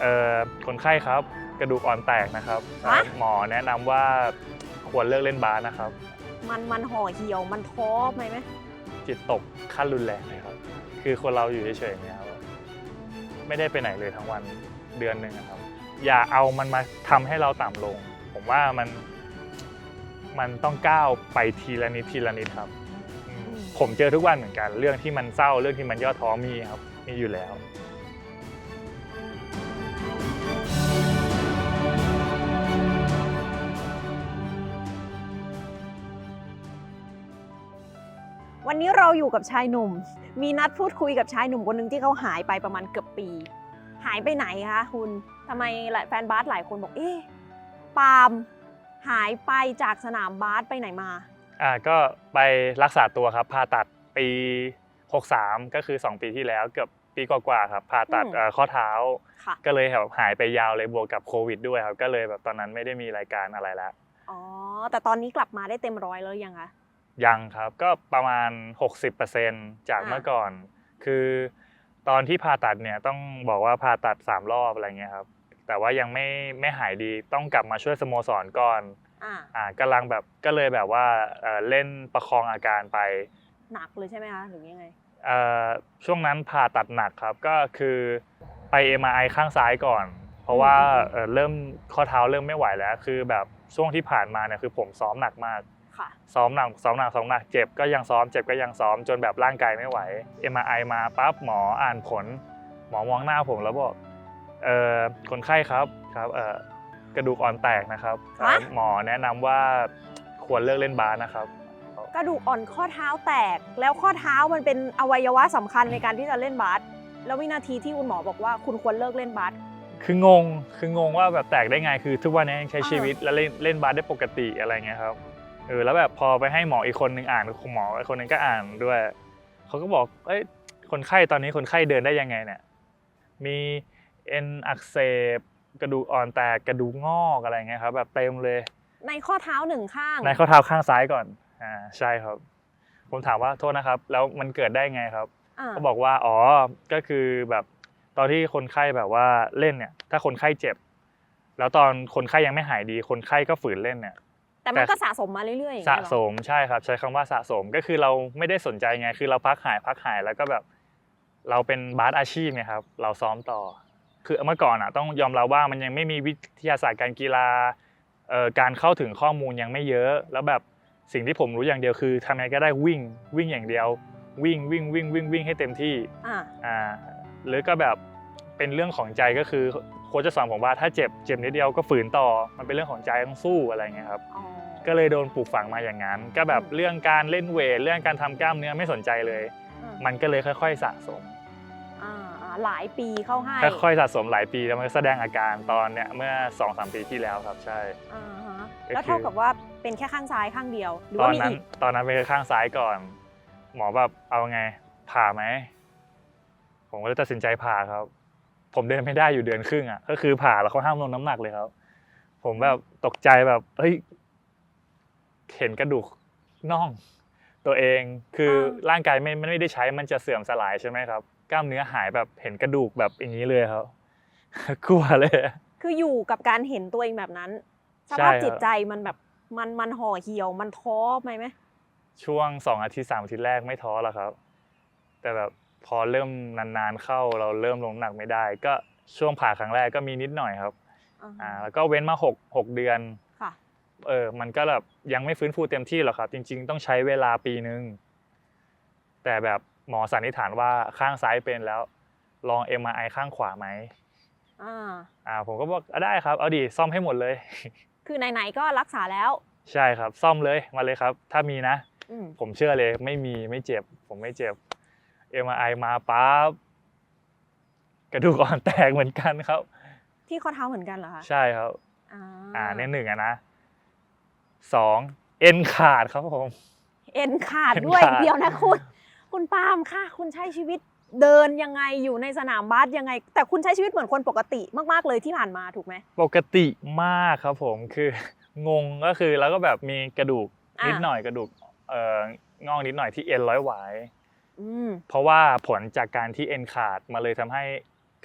เอ่อคนไข้ครับกระดูกอ่อนแตกนะครับฮะ หมอแนะนำว่าควรเลิกเล่นบาสนะครับ มันมันห่อเหี่ยวมันท้อไหมไหมจิตตกขั้นรุนแรงเลยครับ คือคนเราอยู่เฉยๆอย่างเงี้ยครับไม่ได้ไปไหนเลยทั้งวันเดือนหนึ่งอะครับ อย่าเอามันมาทำให้เราต่ำลง ผมว่ามันมันต้องก้าวไปทีละนิดทีละนิดครับอืมผมเจอทุกวันเหมือนกัน เรื่องที่มันเศร้าเรื่องที่มันย่อท้อมีครับมีอยู่แล้ว วันนี้เราอยู่กับชายหนุ่ม มีนัดพูดคุยกับชายหนุ่มคนหนึ่งที่เขาหายไปประมาณเกือบปี หายไปไหนคะคุณทำไมแฟนบาสหลายคนบอกเอ๊ะปาล์มหายไปจากสนามบาสไปไหนมาอ่าก็ไปรักษาตัวครับผ่าตัดปี 63 ก็คือ 2 ปีที่แล้วเกือบปีกว่าๆครับผ่าตัดอืมเอ่อข้อเท้าค่ะก็เลยแบบหายไปยาวเลยบวกกับโควิดด้วยครับ ก็เลยแบบตอนนั้นไม่ได้มีรายการอะไรแล้วอ๋อแต่ตอนนี้กลับมาได้เต็มร้อยแล้วยังคะ ยังครับก็ประมาณ 60%จากอ่าเมื่อก่อน คือตอนที่ผ่าตัดเนี่ยต้องบอกว่าผ่าตัด 3 รอบอะไรเงี้ยครับแต่ว่ายังไม่ไม่หายดีต้องกลับมาช่วยสโมสรก่อนอ่าอ่ากำลังแบบก็เลยแบบว่าเอ่อเล่นประคองอาการไป หนักเลยใช่ไหมคะหรือยังไงเอ่อช่วงนั้นผ่าตัดหนักครับก็คือไป MRI ข้างซ้ายก่อน เพราะว่าอืมเอ่อเริ่มข้อเท้าเริ่มไม่ไหวแล้ว คือแบบช่วงที่ผ่านมาเนี่ยคือผมซ้อมหนักมากค่ะ ซ้อมหนักซ้อมหนักซ้อมหนักเจ็บก็ยังซ้อมเจ็บก็ยังซ้อมจนแบบร่างกายไม่ไหว MRI มาปั๊บหมออ่านผล หมอมองหน้าผมแล้วบอกเอ่อคนไข้ครับครับเอ่อกระดูกอ่อนแตกนะครับเอ่อฮะหมอแนะนำว่าควรเลิกเล่นบาสนะครับกระดูกอ่อนข้อเท้าแตก แล้วข้อเท้ามันเป็นอวัยวะสำคัญในการที่จะเล่นบาสแล้ววินาทีที่คุณหมอบอกว่าคุณควรเลิกเล่นบาสคืองงคืองงว่าแบบแตกได้ไงคือทุกวันนี้ยังใช้เออชีวิตแล้วเล่นเล่นบาสได้ปกติอะไรเงี้ยครับ เออแล้วแบบพอไปให้หมออีกคนนึงอ่านหมออีกคนนึงก็อ่านด้วยเขาก็บอกเอ้ยคนไข้ตอนนี้คนไข้เดินได้ยังไงเนี่ยมีเอ็นอักเสบกระดูกอ่อนแตกกระดูกงอกอะไรเงี้ยครับแบบเต็มเลย ในข้อเท้าหนึ่งข้าง ในข้อเท้าข้างซ้ายก่อนอ่าใช่ครับ ผมถามว่าโทษนะครับ แล้วมันเกิดได้ไงครับาเขาบอกว่าอ๋อก็คือแบบตอนที่คนไข้แบบว่าเล่นเนี่ย ถ้าคนไข้เจ็บ แล้วตอนคนไข้ยังไม่หายดี คนไข้ก็ฝืนเล่นเนี่ย แต่มันก็สะสมมาเรื่อยๆอย่างสะเงี้ยเหรอสมใช่ครับ ใช้คำว่าสะสมก็คือเราไม่ได้สนใจไง คือเราพักหายพักหายแล้วก็แบบ เราเป็นบาสอาชีพไงครับ เราซ้อมต่อ คือเมื่อก่อนอะต้องยอมรับว่ามันยังไม่มีวิทยาศาสตร์การกีฬาเอ่อการเข้าถึงข้อมูลยังไม่เยอะ แล้วแบบสิ่งที่ผมรู้อย่างเดียวคือทำยังไงก็ได้วิ่งวิ่งอย่างเดียว วิ่งวิ่งวิ่งวิ่งวิ่งให้เต็มที่อ่าอ่าหรือก็แบบเป็นเรื่องของใจก็คือ โค้ชจะสอนผมว่าถ้าเจ็บเจ็บนิดเดียวก็ฝืนต่อ มันเป็นเรื่องของใจต้องสู้อะไรเงี้ยครับอ๋อก็เลยโดนปลูกฝังมาอย่างนั้น ก็แบบอืมเรื่องการเล่นเวทเรื่องการทำกล้ามเนื้อไม่สนใจเลยอ่ามันก็เลยค่อย ๆ สะสมอ่าอ่าหลายปีเข้าให้ค่อยๆสะสมหลายปีแล้วมันก็แสดงอาการตอนเนี้ยเมื่อ2อสปีที่แล้วครับใช่อ่าฮะก็แล้วคือเท่ากับว่าเป็นแค่ข้างซ้ายข้างเดียวหรือตอว่านมีนั้นอีกตอนนั้นเป็นข้างซ้ายก่อน หมอแบบเอาไงผ่าไหมผมก็เลยตัดสินใจผ่าครับ ผมเดินไม่ได้อยู่เดือนครึ่งอะก็คือผ่าแล้วเขาห้ามลงน้ำหนักเลยครับ ผมแบบตกใจแบบเฮ้ยเห็นกระดูกน่องตัวเองคือร่างกายไม่ไม่ได้ใช้มันจะเสื่อมสลายใช่ไหมครับ กล้ามเนื้อหายแบบเห็นกระดูกแบบอย่างนี้เลยครับกลัวเลย คืออยู่กับการเห็นตัวเองแบบนั้นสใช่ภาพครับจิตใจมันแบบมันมันห่อเหี่ยวมันท้อไหมไหมช่วงสองอาทิตย์สามอาทิตย์แรกไม่ท้อแล้วครับ แต่แบบ พอเริ่มนานๆเข้าเราเริ่มลงน้ำหนักไม่ได้ ก็ช่วงผ่าครั้งแรกก็มีนิดหน่อยครับอ่าอ่าแล้วก็เว้นมาหกหกเดือนค่ะเออมันก็แบบยังไม่ฟื้นฟูเต็มที่หรอกครับ จริง ๆ ต้องใช้เวลาปีนึงแต่แบบหมอสันนิษฐานว่าข้างซ้ายเป็นแล้ว ลอง MRI ข้างขวาไหมอ่าอ่าผมก็บอกอะได้ครับเอาดิซ่อมให้หมดเลย คือไหนๆก็รักษาแล้ว ใช่ครับซ่อมเลยมาเลยครับ ถ้ามีนะอืมผมเชื่อเลยไม่มีไม่เจ็บ ผมไม่เจ็บ MRI มาปั๊บกระดูกอ่อนแตกเหมือนกันครับ ที่ข้อเท้าเหมือนกันเหรอคะใช่ครับ อ่าอ่าเนี่ยหนึ่งอะนะสองเอ็นขาดครับผม เอ็นขาดเอ็นด้วยขาดเดียวนะคุณ คุณปาล์มค่ะ คุณใช้ชีวิตเดินยังไงอยู่ในสนามบาสยังไง แต่คุณใช้ชีวิตเหมือนคนปกติมาก ๆ เลยที่ผ่านมาถูกไหมปกติมากครับผมคืองงก็คือแล้วก็แบบมีกระดูกอ่านินิดหน่อยกระดูกเอ่องอกนิดหน่อยที่เอ็นร้อยหวายอืม เพราะว่าผลจากการที่เอ็นขาดมาเลยทำให้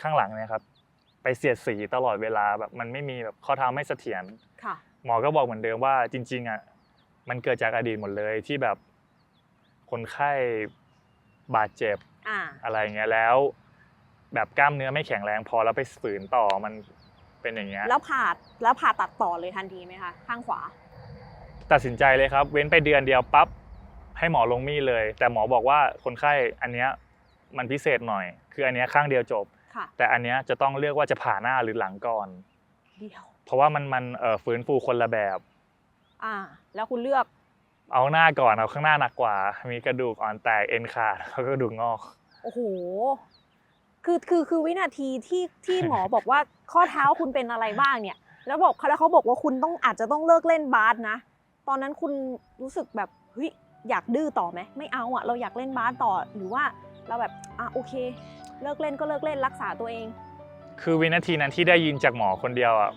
ข้างหลังเนี่ยครับ ไปเสียดสีตลอดเวลาแบบมันไม่มีแบบข้อเท้าไม่เสถียรค่ะหมอก็บอกเหมือนเดิมว่าจริง ๆอะมันเกิดจากอดีตหมดเลยที่แบบคนไข้บาดเจ็บอ่าอะไรเงี้ยแล้ว แบบกล้ามเนื้อไม่แข็งแรงพอแล้วไปฝืนต่อมันเป็นอย่างเงี้ยแล้วผ่าแล้วผ่าตัดต่อเลยทันทีไหมคะข้างขวา ตัดสินใจเลยครับ เว้นไปเดือนเดียวปั๊บ ให้หมอลงมีดเลย แต่หมอบอกว่าคนไข้อันเนี้ยมันพิเศษหน่อย คืออันเนี้ยข้างเดียวจบ ค่ะแต่อันเนี้ยจะต้องเลือกว่าจะผ่าหน้าหรือหลังก่อน เดียวเพราะว่ามันมันเอ่อฟื้นฟูคนละแบบ อ่า แล้วคุณเลือกเอาหน้าก่อนเอาข้างหน้าหนักกว่า มีกระดูกอ่อนแตกเอ็นขาดแล้วก็กระดูกงอก โอ้โหคือคือคือวินาทีที่ที่หมอบอกว่าข้อเท้าคุณเป็นอะไรบ้างเนี่ย แล้วบอกแล้วเขาบอกว่าคุณต้องอาจจะต้องเลิกเล่นบาสนะ ตอนนั้นคุณรู้สึกแบบเฮ้ย อยากดื้อต่อไหมไม่เอาอะเราอยากเล่นบาสต่อหรือว่าเราแบบอะโอเค เลิกเล่นก็เลิกเล่นรักษาตัวเอง คือวินาทีนั้นที่ได้ยินจากหมอคนเดียวอะ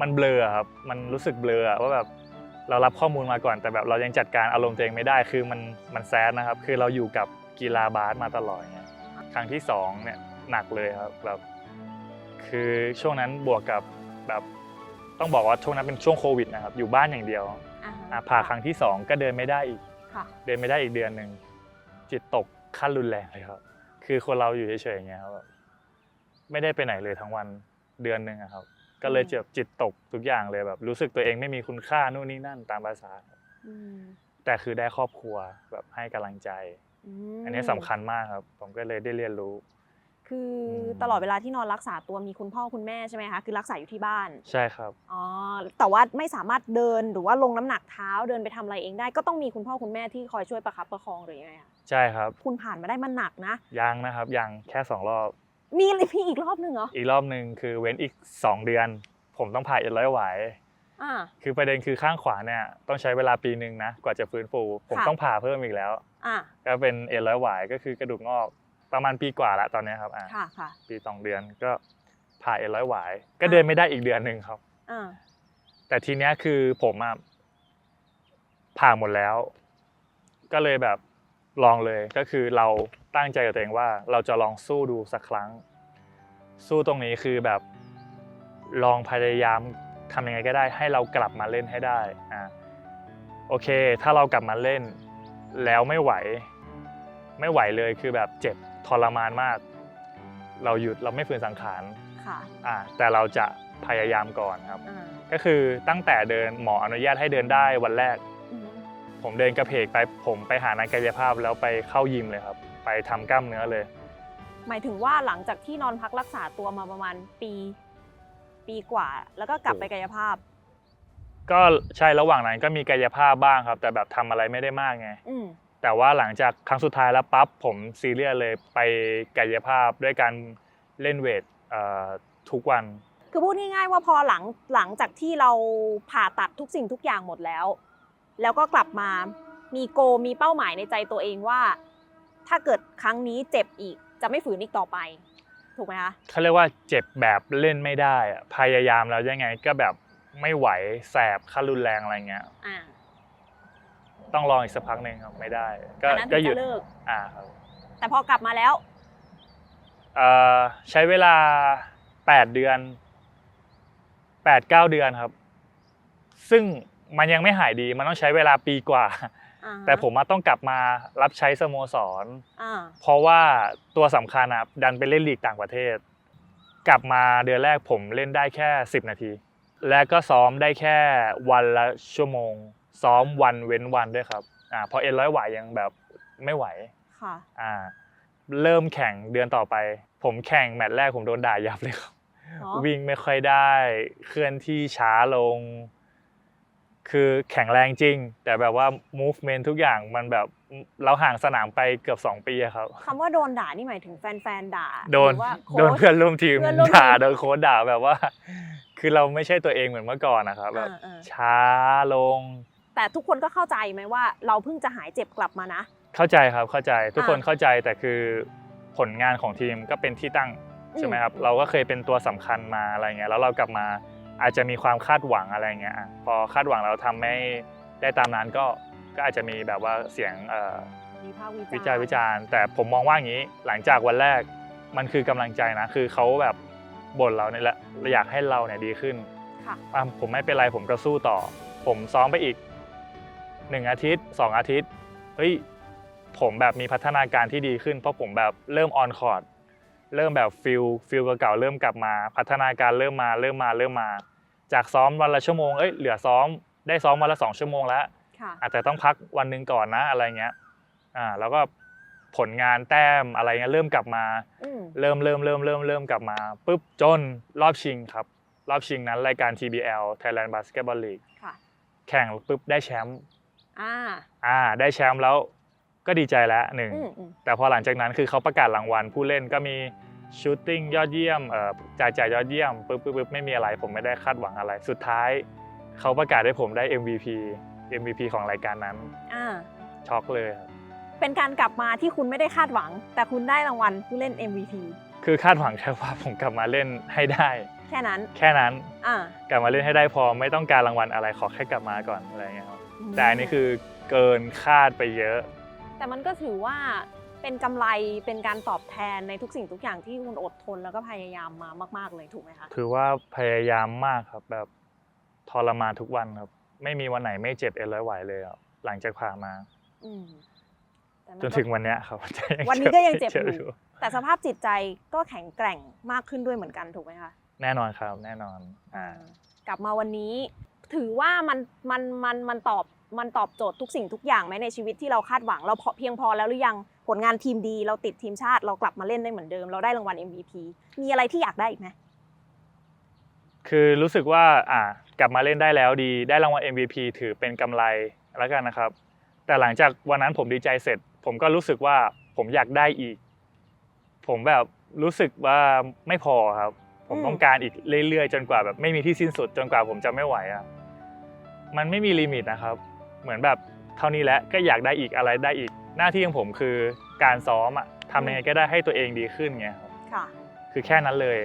มันเบลอครับมันรู้สึกเบลออะว่าแบบเรารับข้อมูลมาก่อน แต่แบบเรายังจัดการอารมณ์ตัวเองไม่ได้คือมันมันแซดนะครับ คือเราอยู่กับกีฬาบาสมาตลอดเงี้ยครั้งที่สองเนี่ยหนักเลยครับแบบคือช่วงนั้นบวกกับแบบต้องบอกว่าช่วงนั้นเป็นช่วงโควิดนะครับอยู่บ้านอย่างเดียวอ่าฮะอะผ่าครั้งที่สองก็เดินไม่ได้อีก ค่ะ เดินไม่ได้อีกเดือนหนึ่งจิตตกขั้นรุนแรงเลยครับ คือคนเราอยู่เฉยๆอย่างเงี้ยครับแบบไม่ได้ไปไหนเลยทั้งวันเดือนหนึ่งอะครับ ก็เลยเจ็บจิตตกทุกอย่างเลยแบบ รู้สึกตัวเองไม่มีคุณค่านู่นนี่นั่นตามภาษาอืมแต่คือได้ครอบครัวแบบให้กำลังใจมอันนี้สำคัญมากครับ ผมก็เลยได้เรียนรู้ คืออมตลอดเวลาที่นอนรักษาตัวมีคุณพ่อคุณแม่ใช่ไหมคะคือรักษาอยู่ที่บ้านใช่ครับอ๋อแต่ว่าไม่สามารถเดินหรือว่าลงน้ำหนักเท้าเดินไปทำอะไรเองได้ ก็ต้องมีคุณพ่อคุณแม่ที่คอยช่วยประคับประคองหรือยังไงคะใช่ครับ คุณผ่านมาได้มันหนักนะยังนะครับยังแค่สองรอบ มีมีอีกรอบหนึ่งเหรออีกรอบหนึ่งคือเว้นอีกสองเดือน ผมต้องผ่าเอ็นร้อยไหวอ่าคือประเด็นคือข้างขวาเนี่ยต้องใช้เวลาปีหนึ่งนะกว่าจะฟื้นฟู ผมค่ะต้องผ่าเพิ่มอีกแล้วอ่าก็เป็นเอ็นร้อยหวายก็คือกระดูกงอก ประมาณปีกว่าละตอนเนี้ยครับอะค่ะค่ะปีสองเดือนก็ผ่าเอ็นร้อยหวาย ก็เดินไม่ได้อีกเดือนหนึ่งครับอ่าแต่ทีเนี้ยคือผมอะผ่าหมดแล้ว ก็เลยแบบลองเลยก็คือเราตั้งใจกับตัวเองว่าเราจะลองสู้ดูสักครั้ง สู้ตรงนี้คือแบบลองพยายามทำยังไงก็ได้ ให้เรากลับมาเล่นให้ได้อะโอเค ถ้าเรากลับมาเล่นแล้วไม่ไหว ไม่ไหวเลยคือแบบเจ็บ ทรมานมาก เราหยุดเราไม่ฝืนสังขารค่ะอะแต่เราจะพยายามก่อนครับอ่าก็คือตั้งแต่เดินหมออนุญาตให้เดินได้วันแรกอืมผมเดินกระเพกไปผมไปหานักกายภาพแล้วไปเข้ายิมเลยครับ ไปทำกล้ามเนื้อเลย หมายถึงว่าหลังจากที่นอนพักรักษาตัวมาประมาณปี ปีกว่า แล้วก็กลับไปกายภาพ ก็ใช่ระหว่างนั้นก็มีกายภาพบ้างครับ แต่แบบทำอะไรไม่ได้มากไงอืม แต่ว่าหลังจากครั้งสุดท้ายแล้วปั๊บผมซีเรียสเลยไปกายภาพด้วยการเล่นเวทเอ่อทุกวัน คือพูดง่ายๆว่าพอหลังหลังจากที่เราผ่าตัดทุกสิ่งทุกอย่างหมดแล้ว แล้วก็กลับมามีโกมีเป้าหมายในใจตัวเองว่า ถ้าเกิดครั้งนี้เจ็บอีกจะไม่ฝืนอีกต่อไป ถูกไหมคะเขาเรียกว่าเจ็บแบบเล่นไม่ได้อะพยายามแล้วยังไงก็แบบไม่ไหวแสบขั้นรุนแรงอะไรเงี้ยอ่า ต้องลองอีกสักพักหนึ่งครับไม่ได้ ก็อันนั้นก็ถึงหยุดจะเลิก อ่าครับแต่พอกลับมาแล้วเอ่อใช้เวลา 8 เดือน 8 9 เดือนครับ ซึ่งมันยังไม่หายดีมันต้องใช้เวลาปีกว่า อ่าฮะแต่ผมมาต้องกลับมารับใช้สโมสร อ่าเพราะว่าตัวสำคัญอะดันไปเล่นลีกต่างประเทศ กลับมาเดือนแรกผมเล่นได้แค่ 10 นาที และก็ซ้อมได้แค่วันละชั่วโมง ซ้อมวันเว้นวันด้วยครับอ่าเพราะเอ็นร้อยไหวยังแบบไม่ไหวค่ะ อ่า เริ่มแข่งเดือนต่อไป ผมแข่งแมตช์แรกผมโดนด่ายับเลยครับเนาะวิ่งไม่ค่อยได้เคลื่อนที่ช้าลง คือแข็งแรงจริง แต่แบบว่า movement ทุกอย่างมันแบบเราห่างสนามไปเกือบ 2 ปีอะครับ คำว่าโดนด่านี่หมายถึงแฟนๆด่าโดนหรือว่าโค้โดนชเพื่อนร่วมทีมเพื่อนร่วมทีม ด่าโดนโค้ชด่าแบบว่า คือเราไม่ใช่ตัวเองเหมือนเมื่อก่อนนะครับแบบ อ่าอ่าช้าลง แต่ทุกคนก็เข้าใจไหมว่า เราเพิ่งจะหายเจ็บกลับมานะ เข้าใจครับเข้าใจทุกคนอ่าเข้าใจแต่คือผลงานของทีมก็เป็นที่ตั้งใช่ไหมครับอืมเราก็เคยเป็นตัวสำคัญมาอะไรเงี้ยแล้วเรากลับมาอาจจะมีความคาดหวังอะไรเงี้ยอะพอคาดหวังเราทำไม่ได้ตามนั้นก็ก็อาจจะมีแบบว่าเสียงเอ่อวิพากษ์วิจารณ์วิจารณ์วิจารณ์ แต่ผมมองว่าอย่างนี้หลังจากวันแรกมันคือกำลังใจนะ คือเขาแบบบ่นเราเนี่ยแหละอยากให้เราเนี่ยดีขึ้นค่ะอะผมไม่เป็นไรผมก็สู้ต่อ ผมซ้อมไปอีก หนึ่งอาทิตย์สองอาทิตย์เฮ้ยผมแบบมีพัฒนาการที่ดีขึ้น เพราะผมแบบเริ่มออนคอร์ดเริ่มแบบฟิลฟิลเก่าๆเริ่มกลับมา พัฒนาการเริ่มมาเริ่มมาเริ่มมา จากซ้อมวันละชั่วโมงเอ้ยเหลือซ้อมได้ซ้อมวันละสองชั่วโมงแล้วค่ะอาจจะต้องพักวันหนึ่งก่อนนะอะไรเงี้ยอ่าแล้วก็ผลงานแต้มอะไรเงี้ยเริ่มกลับมาอืมเริ่มเริ่มเริ่มเริ่มเริ่มกลับมาปุ๊บจนรอบชิงครับ รอบชิงนั้นรายการ TBL Thailand Basketball League ค่ะแข่งปุ๊บได้แชมป์ อ่าอ่าได้แชมป์แล้วก็ดีใจแล้วหนึ่ง อืมอืมแต่พอหลังจากนั้นคือเขาประกาศรางวัลผู้เล่นก็มีชูตติ้งยอดเยี่ยมเอ่อจ่ายจ่ายยอดเยี่ยมปุ๊บปุ๊บปุ๊บไม่มีอะไรผมไม่ได้คาดหวังอะไร สุดท้ายเขาประกาศให้ผมได้ MVP MVP ของรายการนั้นอ่าช็อกเลยครับเป็นการกลับมาที่คุณไม่ได้คาดหวัง แต่คุณได้รางวัลผู้เล่น MVP คือคาดหวังแค่ว่าผมกลับมาเล่นให้ได้ แค่นั้นแค่นั้นอ่ากลับมาเล่นให้ได้พอไม่ต้องการรางวัลอะไรขอแค่กลับมาก่อนอะไรเงี้ยครับ แต่อันนี้คือเกินคาดไปเยอะ แต่มันก็ถือว่าเป็นกำไรเป็นการตอบแทนในทุกสิ่งทุกอย่างที่คุณอดทนแล้วก็พยายามมามาก ๆเลยถูกไหมคะถือว่าพยายามมากครับแบบทรมานทุกวันครับ ไม่มีวันไหนไม่เจ็บเอ็นร้อยไหวเลยครับหลังจากผ่ามาอืมแต่มัจนถึงวันเนี้ยครับวันนี้ก็ยังเจ็บอยู่แต่สภาพจิตใจก็แข็งแกร่งมากขึ้นด้วยเหมือนกันถูกไหมคะแน่นอนครับ แน่นอนอ่ากลับมาวันนี้ ถือว่ามันมันมันมันตอบมันตอบโจทย์ทุกสิ่งทุกอย่างไหมในชีวิตที่เราคาดหวังเราพอเพียงพอแล้วหรือยังผลงานทีมดี เราติดทีมชาติ เรากลับมาเล่นได้เหมือนเดิม เราได้รางวัล MVP มีอะไรที่อยากได้อีกไหมคือรู้สึกว่าอ่ากลับมาเล่นได้แล้วดีได้รางวัล MVP ถือเป็นกำไรแล้วกันนะครับ แต่หลังจากวันนั้นผมดีใจเสร็จ ผมก็รู้สึกว่าผมอยากได้อีก ผมแบบรู้สึกว่าไม่พอครับ ผมต้องการอีกเรื่อยๆ จนกว่าแบบไม่มีที่สิ้นสุดจนกว่าผมจะไม่ไหวอะ มันไม่มีลิมิตนะครับ เหมือนแบบเท่านี้แหละก็อยากได้อีกอะไรได้อีก หน้าที่ของผมคือการซ้อมอะทำยังไงก็ได้ให้ตัวเองดีขึ้นไงครับค่ะ คือแค่นั้นเลย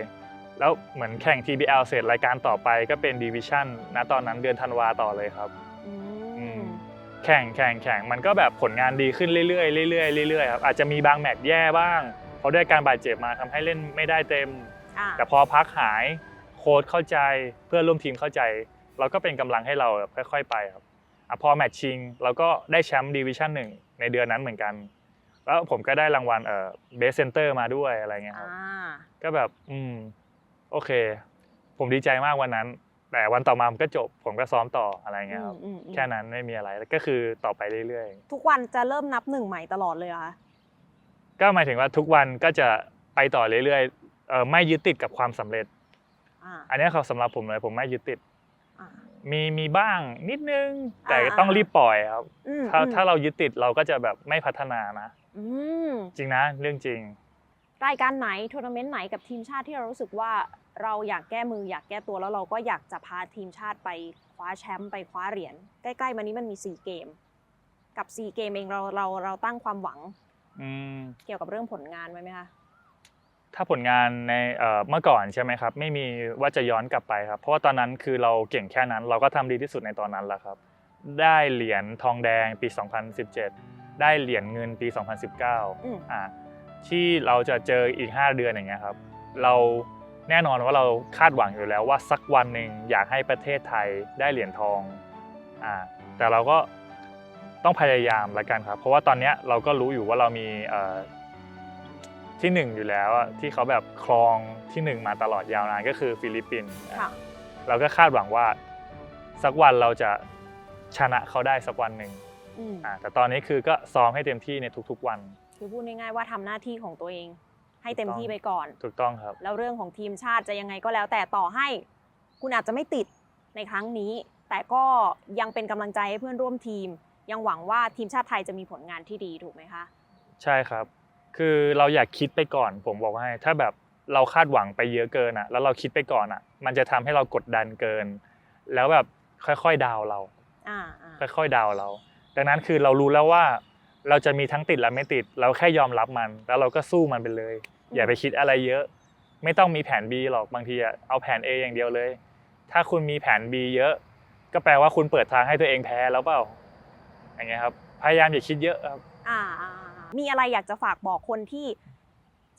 แล้วเหมือนแข่ง TBL เสร็จรายการต่อไปก็เป็นดิวิชั่นนะตอนนั้นเดือนธันวาต่อเลยครับ อือืม ม แข่งแข่งแข่งมันก็แบบผลงานดีขึ้นเรื่อยๆเรื่อยๆเรื่อยๆครับอาจจะมีบางแมตช์แย่บ้าง เพราะด้วยการบาดเจ็บมาทำให้เล่นไม่ได้เต็ม อ่าแต่พอพักหายโค้ชเข้าใจเพื่อนร่วมทีมเข้าใจ เราก็เป็นกำลังให้เราแบบค่อยๆไปครับอะพอแมตช์ชิงเราก็ได้แชมป์ดิวิชั่นหนึ่งในเดือนนั้นเหมือนกัน แล้วผมก็ได้รางวัลเอ่อเบสเซนเตอร์มาด้วยอะไรเงี้ยครับอ่าก็แบบอืมโอเค ผมดีใจมากวันนั้น แต่วันต่อมามันก็จบ ผมก็ซ้อมต่ออะไรเงี้ยครับอืมอืมแค่นั้นไม่มีอะไรก็คือต่อไปเรื่อยทุกวันจะเริ่มนับหนึ่งใหม่ตลอดเลยเหรอคะๆก็หมายถึงว่าทุกวันก็จะไปต่อเรื่อยๆเออไม่ยึดติดกับความสำเร็จอ่าอันนี้เขาสำหรับผมเลยผมไม่ยึดติดอ่า มีมีบ้างนิดนึง แต่อ่าต้องรีบปล่อยครับอืมถ้าอืมถ้าเรายึดติดเราก็จะแบบไม่พัฒนานะ อืมจริงนะ เรื่องจริง รายการไหนทัวร์นาเมนต์ไหนกับทีมชาติที่เรารู้สึกว่าเราอยากแก้มืออยากแก้ตัวแล้วเราก็อยากจะพาทีมชาติไปคว้าแชมป์ไปคว้าเหรียญใกล้ๆมานี้มันมี4เกม กับ4เกมเองเราเราเราตั้งความหวังอืม เกี่ยวกับเรื่องผลงานไว้ไหมคะ ถ้าผลงานในเอ่อเมื่อก่อนใช่ไหมครับ ไม่มีว่าจะย้อนกลับไปครับ เพราะว่าตอนนั้นคือเราเก่งแค่นั้น เราก็ทำดีที่สุดในตอนนั้นแล้วครับ ได้เหรียญทองแดงปี 2017 ได้เหรียญเงินปี 2019อืมอ่าที่เราจะเจออีก 5 เดือนอย่างเงี้ยครับ เราแน่นอนว่าเราคาดหวังอยู่แล้วว่าสักวันหนึ่งอยากให้ประเทศไทยได้เหรียญทองอ่าแต่เราก็ต้องพยายามละกันครับ เพราะว่าตอนเนี้ยเราก็รู้อยู่ว่าเรามีเอ่อ ที่หนึ่งอยู่แล้วอะที่เขาแบบครองที่หนึ่งมาตลอดยาวนานก็คือฟิลิปปินส์ค่ะเราก็คาดหวังว่าสักวันเราจะชนะเขาได้สักวันหนึ่งอืมอ่าแต่ตอนนี้คือก็ซ้อมให้เต็มที่ในทุกๆวัน คือพูดง่ายๆว่าทำหน้าที่ของตัวเอง ให้เต็มถูกต้องที่ไปก่อน ถูกต้องครับ แล้วเรื่องของทีมชาติจะยังไงก็แล้ว แต่ต่อให้คุณอาจจะไม่ติดในครั้งนี้ แต่ก็ยังเป็นกำลังใจให้เพื่อนร่วมทีม ยังหวังว่าทีมชาติไทยจะมีผลงานที่ดีถูกไหมคะ ใช่ครับ คือเราอยากคิดไปก่อน ผมบอกให้ ถ้าแบบเราคาดหวังไปเยอะเกินอะ แล้วเราคิดไปก่อนอะ มันจะทำให้เรากดดันเกิน แล้วแบบค่อยๆดาวน์เราอ่าอ่าค่อยๆดาวน์เรา ดังนั้นคือเรารู้แล้วว่าเราจะมีทั้งติดและไม่ติด เราแค่ยอมรับมัน แล้วเราก็สู้มันไปเลย อย่าไปคิดอะไรเยอะ ไม่ต้องมีแผน B หรอกบางทีอะเอาแผน A อย่างเดียวเลย ถ้าคุณมีแผน B เยอะ ก็แปลว่าคุณเปิดทางให้ตัวเองแพ้แล้วเปล่าอย่างเงี้ยครับ พยายามอย่าคิดเยอะครับ อ่าอ่าอ่า มีอะไรอยากจะฝากบอกคนที่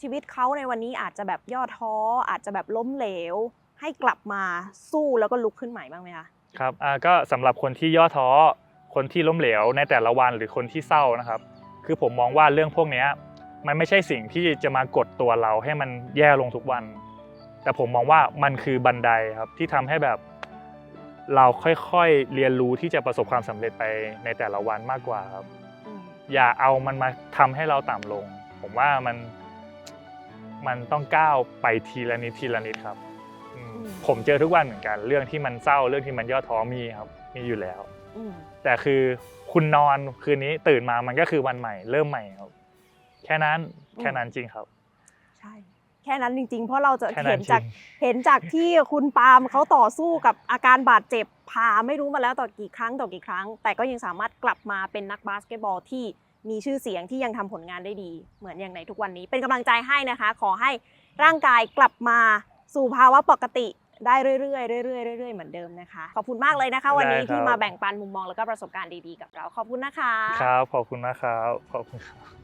ชีวิตเขาในวันนี้อาจจะแบบย่อท้อ อาจจะแบบล้มเหลว ให้กลับมาสู้แล้วก็ลุกขึ้นใหม่บ้างไหมคะครับก็สำหรับคนที่ย่อท้อคนที่ล้มเหลวในแต่ละวันหรือคนที่เศร้านะครับ คือผมมองว่าเรื่องพวกนี้มันไม่ใช่สิ่งที่จะมากดตัวเราให้มันแย่ลงทุกวัน แต่ผมมองว่ามันคือบันไดครับที่ทำให้แบบเราค่อยๆเรียนรู้ที่จะประสบความสำเร็จไปในแต่ละวันมากกว่าครับ อืมอย่าเอามันมาทำให้เราต่ำลง ผมว่ามันมันต้องก้าวไปทีละนิดทีละนิดครับอืมผมเจอทุกวันเหมือนกัน เรื่องที่มันเศร้าเรื่องที่มันย่อท้อมีครับมีอยู่แล้วอืมแต่คือคุณนอนคืนนี้ตื่นมามันก็คือวันใหม่ เริ่มใหม่ครับ แค่นั้นแค่นั้นจริงครับ ใช่ แค่นั้นจริง ๆ เพราะเราจะแค่นั้เห็นนจจากริง เห็นจากที่คุณปาล์มเขาต่อสู้กับอาการบาดเจ็บพาไม่รู้มาแล้วต่อกี่ครั้งต่อกี่ครั้ง แต่ก็ยังสามารถกลับมาเป็นนักบาสเกตบอลที่มีชื่อเสียงที่ยังทำผลงานได้ดี เหมือนอย่างในทุกวันนี้ เป็นกำลังใจให้นะคะ ขอให้ร่างกายกลับมาสู่ภาวะปกติได้เรื่อยๆเรื่อยๆเรื่อยๆเหมือนเดิมนะคะ ขอบคุณมากเลยนะคะ วันนี้ได้ครับ ที่มาแบ่งปันมุมมองแล้วก็ประสบการณ์ดีๆกับเราขอบคุณนะคะ ครับขอบคุณนะครับขอบคุณครับ